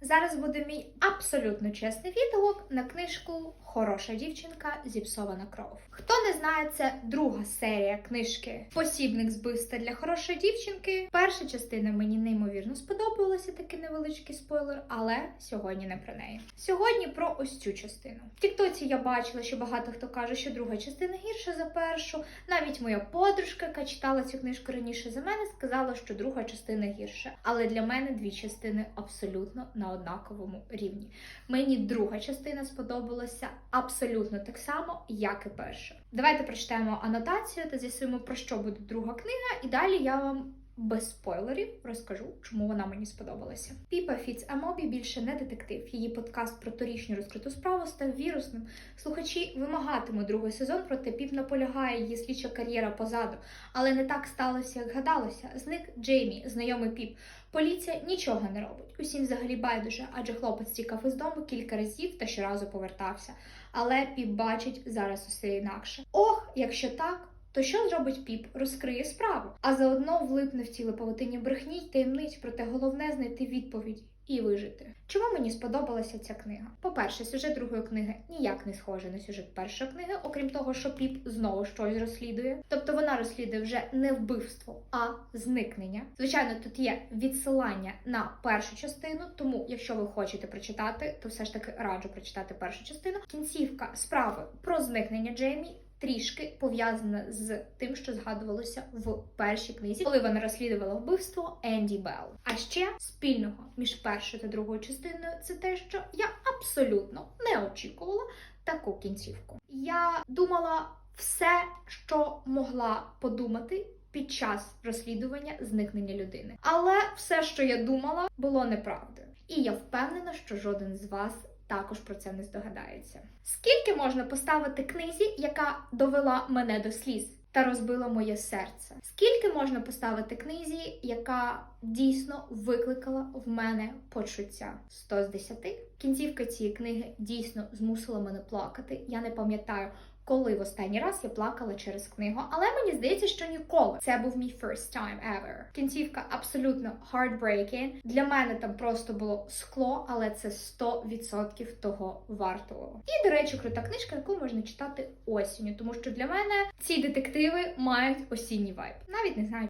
Зараз буде мій абсолютно чесний відгук на книжку Хороша дівчинка зіпсована кров. Хто не знає, це друга серія книжки Посібник з вбивства для хорошої дівчинки. Перша частина мені неймовірно сподобалася, такий невеличкий спойлер, але сьогодні не про неї. Сьогодні про ось цю частину. В Тіктоці я бачила, що багато хто каже, що друга частина гірша за першу. Навіть моя подружка, яка читала цю книжку раніше за мене, сказала, що друга частина гірша. Але для мене дві частини абсолютно на однаковому рівні. Мені друга частина сподобалася абсолютно так само, як і перша. Давайте прочитаємо анотацію та з'ясуємо, про що буде друга книга, і далі я вам. Без спойлерів розкажу, чому вона мені сподобалася. Піпа Фіц Амобі більше не детектив. Її подкаст про торічню розкриту справу став вірусним. Слухачі вимагатимуть другий сезон, проте Піп наполягає її слідча кар'єра позаду. Але не так сталося, як гадалося. Зник Джеймі, знайомий Піп. Поліція нічого не робить. Усім взагалі байдуже, адже хлопець тікав із дому кілька разів та щоразу повертався. Але Піп бачить зараз усе інакше. Ох, якщо так. То що зробить піп? Розкриє справу, а заодно влипне в тіло павутині брехні й таємниць, проте головне знайти відповідь і вижити. Чому мені сподобалася ця книга? По-перше, сюжет другої книги ніяк не схожий на сюжет першої книги, окрім того, що піп знову щось розслідує. Тобто вона розслідує вже не вбивство, а зникнення. Звичайно, тут є відсилання на першу частину, тому якщо ви хочете прочитати, то все ж таки раджу прочитати першу частину. Кінцівка справи про зникнення Джеймі трішки пов'язана з тим, що згадувалося в першій книзі, коли вона розслідувала вбивство Енді Белл. А ще спільного між першою та другою частиною це те, що я абсолютно не очікувала таку кінцівку. Я думала все, що могла подумати. Під час розслідування зникнення людини. Але все, що я думала, було неправдою. І я впевнена, що жоден з вас також про це не здогадається. Скільки можна поставити книзі, яка довела мене до сліз та розбила моє серце? Скільки можна поставити книзі, яка дійсно викликала в мене почуття? 100 з 10? Кінцівка цієї книги дійсно змусила мене плакати. Я не пам'ятаю. Коли в останній раз я плакала через книгу, але мені здається, що ніколи. Це був мій first time ever. Кінцівка абсолютно heartbreaking. Для мене там просто було скло, але це 100% того вартого. І, до речі, крута книжка, яку можна читати осінню, тому що для мене ці детективи мають осінній вайб. Навіть не знаю